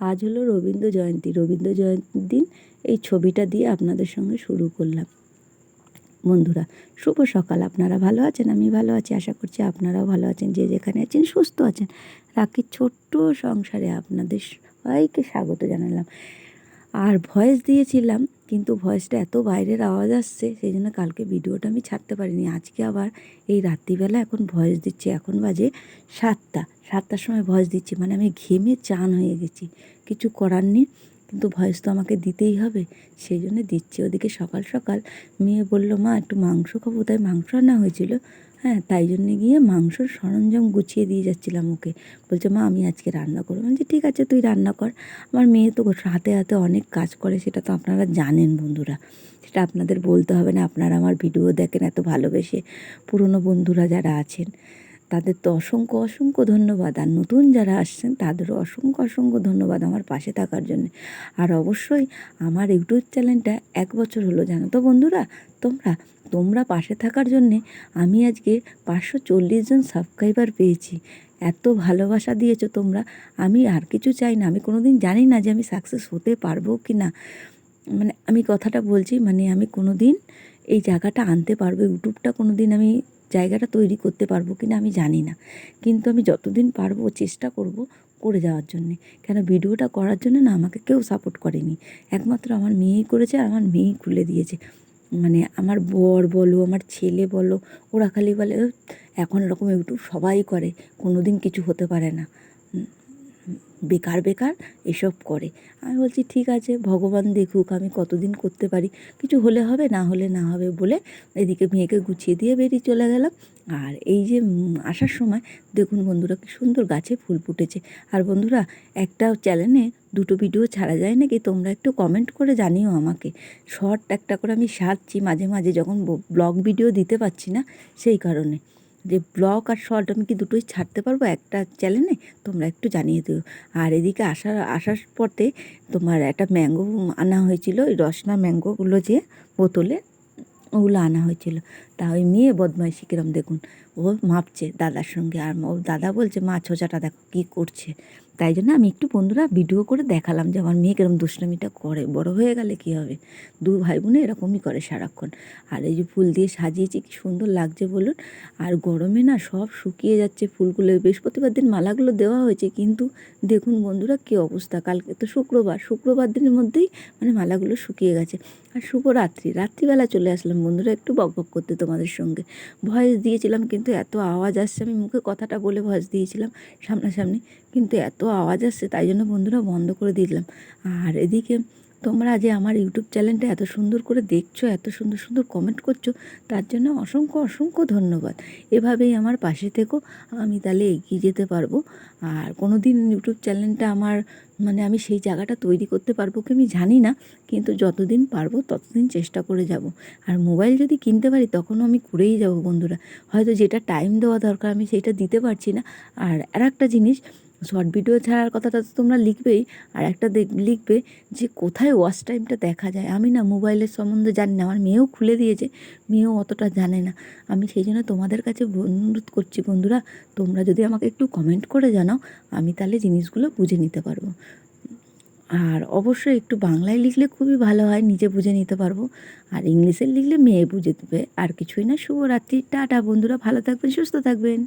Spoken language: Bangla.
আজ হলো রবীন্দ্র জয়ন্তী। রবীন্দ্র জয়ন্তীর দিন এই ছবিটা দিয়ে আপনাদের সঙ্গে শুরু করলাম। বন্ধুরা, শুভ সকাল। আপনারা ভালো আছেন? আমি ভালো আছি। আশা করছি আপনারাও ভালো আছেন। যে যেখানে আছেন, সুস্থ আছেন। রাখির ছোট্ট সংসারে আপনাদের সবাইকে স্বাগত জানালাম। আর ভয়েস দিয়েছিলাম কিন্তু ভয়েসটা এত বাইরের আওয়াজ আসছে, সেই জন্য কালকে ভিডিওটা আমি ছাড়তে পারিনি। আজকে আবার এই রাত্রিবেলা এখন ভয়েস দিচ্ছি। এখন বাজে সাতটা। সাতটার সময় ভয়েস দিচ্ছি। মানে আমি ঘেমে চান হয়ে গেছি। কিছু করার নেই। কিন্তু ভয়েস তো আমাকে দিতেই হবে। সেই জন্য দিচ্ছি। ওদিকে সকাল সকাল মেয়ে বলল, মা, একটু মাংস খাব। তাই মাংস রান্না হয়েছিল। হ্যাঁ তাই জন্যে গিয়ে মাংসর সরঞ্জাম গুছিয়ে দিয়ে যাচ্ছিলাম ওকে। বলছে, মা, আমি আজকে রান্না করব। বলছি, ঠিক আছে, তুই রান্না কর। আমার মেয়ে তো হাতে হাতে অনেক কাজ করে, সেটা তো আপনারা জানেন বন্ধুরা। সেটা আপনাদের বলতে হবে না, আপনারা আমার ভিডিও দেখেন, এত ভালোবেসে পুরনো বন্ধুরা যারা আছেন। তাদের তো অসংখ্য অসংখ্য ধন্যবাদ। আর নতুন যারা আসছেন তাদেরও অসংখ্য অসংখ্য ধন্যবাদ আমার পাশে থাকার জন্য। আর অবশ্যই আমার ইউটিউব চ্যানেলটা এক বছর হলো, জানো তো বন্ধুরা? তোমরা তোমরা পাশে থাকার জন্যে আমি আজকে পাঁচশো চল্লিশ জন সাবস্ক্রাইবার পেয়েছি। এত ভালোবাসা দিয়েছ তোমরা। আমি আর কিছু চাই না। আমি কোনো দিন জানি না যে আমি সাকসেস হতে পারব কি না মানে আমি কথাটা বলছি মানে আমি কোনো দিন এই জায়গাটা আনতে পারব, ইউটিউবটা কোনো দিন আমি জায়গাটা তৈরি করতে পারব কি না আমি জানি না। কিন্তু আমি যতদিন পারব চেষ্টা করব করে যাওয়ার জন্যে। কেন ভিডিওটা করার জন্য না আমাকে কেউ সাপোর্ট করেনি। একমাত্র আমার মেয়েই করেছে আর আমার মেয়েই খুলে দিয়েছে। মানে আমার বর বলো, আমার ছেলে বলো, ওরা খালি বলে এখন এরকম ইউটিউব সবাই করে কোনো দিন কিছু হতে পারে না। বেকার বেকার এসব করে। আমি বলছি, ঠিক আছে, ভগবান দেখুক, আমি কতদিন করতে পারি। কিছু হলে হবে, না হলে না হবে বলে এদিকে মেয়েকে গুছিয়ে দিয়ে বেরিয়ে চলে গেলাম। আর এই যে আসার সময়, দেখুন বন্ধুরা, কি সুন্দর গাছে ফুল ফুটেছে। আর বন্ধুরা, একটা চ্যানেলে দুটো ভিডিও ছাড়া যায় নাকি? তোমরা একটু কমেন্ট করে জানিও আমাকে। শর্ট একটা করে আমি সারছি মাঝে মাঝে যখন ব্লগ ভিডিও দিতে পারছি না, সেই কারণে। যে ব্লক আর শর্ট আমি কি দুটোই ছাড়তে পারব? একটা চ্যানেলে তোমরা একটু জানিয়ে দিও। আর এদিকে আসার আসার পথে তোমার একটা ম্যাঙ্গো আনা হয়েছিল, ওই রসনা ম্যাঙ্গোগুলো যে বোতলে, ওগুলো আনা হয়েছিল। তা ওই মেয়ে বদমাইশি কিরম দেখুন। ও মাপছে দাদার সঙ্গে আর ও দাদা বলছে, মা, ছোচাটা দেখো কী করছে। তাই জন্য আমি একটু বন্ধুরা ভিডিও করে দেখালাম যে আমার মেয়ে কিরম দুষ্টামিটা করে। বড় হয়ে গেলে কী হবে? দু ভাই বোনে এরকমই করে সারাক্ষণ। আর এই যে ফুল দিয়ে সাজিয়েছি, কি সুন্দর লাগছে বলুন। আর গরমে না সব শুকিয়ে যাচ্ছে ফুলগুলো। বৃহস্পতিবার দিন মালাগুলো দেওয়া হয়েছে, কিন্তু দেখুন বন্ধুরা কী অবস্থা। কালকে তো শুক্রবার। শুক্রবার দিনের মধ্যেই মানে মালাগুলো শুকিয়ে গেছে। আর শুভরাত্রি। রাত্রিবেলা চলে আসলাম বন্ধুরা একটু বকবক করতে তোমাদের সঙ্গে। ভয়েস দিয়েছিলাম, কিন্তু এত আওয়াজ আসছে। আমি মুখে কথাটা বলে ভয়েস দিয়েছিলাম সামনাসামনি, কিন্তু এত আওয়াজ আসছে, তাই জন্য বন্ধুরা বন্ধ করে দিয়েছিলাম। আর এদিকে তোমরা যে আমার ইউটিউব চ্যানেলটা এত সুন্দর করে দেখছ, এত সুন্দর সুন্দর কমেন্ট করছ, তার জন্য অসংখ্য অসংখ্য ধন্যবাদ। এভাবেই আমার পাশে থেকো, আমি তাহলে এগিয়ে যেতে পারব। আর কোনো দিন ইউটিউব চ্যানেলটা আমার মানে আমি সেই জায়গাটা তৈরি করতে পারব কি আমি জানি না, কিন্তু যতদিন পারব ততদিন চেষ্টা করে যাব। আর মোবাইল যদি কিনতে পারি, তখনও আমি করেই যাব বন্ধুরা। হয়তো যেটা টাইম দেওয়া দরকার, আমি সেইটা দিতে পারছি না। আর আর একটা জিনিস শর্ট ভিডিও ছাড়ার কথাটা তো তোমরা লিখবেই, আর একটা দেখ, লিখবে যে কোথায় ওয়াচ টাইমটা দেখা যায়। আমি না মোবাইলের সম্বন্ধে জানি না, আমার মেয়েও খুলে দিয়েছে, মেয়েও অতটা জানে না। আমি সেই জন্য তোমাদের কাছে অনুরোধ করছি বন্ধুরা, তোমরা যদি আমাকে একটু কমেন্ট করে জানাও, আমি তাহলে জিনিসগুলো বুঝে নিতে পারব। আর অবশ্যই একটু বাংলায় লিখলে খুবই ভালো হয়, নিজে বুঝে নিতে পারব। আর ইংলিশে লিখলে মেয়ে বুঝে দেবে, আর কিছুই না। শুভরাত্রি, টাটা বন্ধুরা, ভালো থাকবেন, সুস্থ থাকবেন।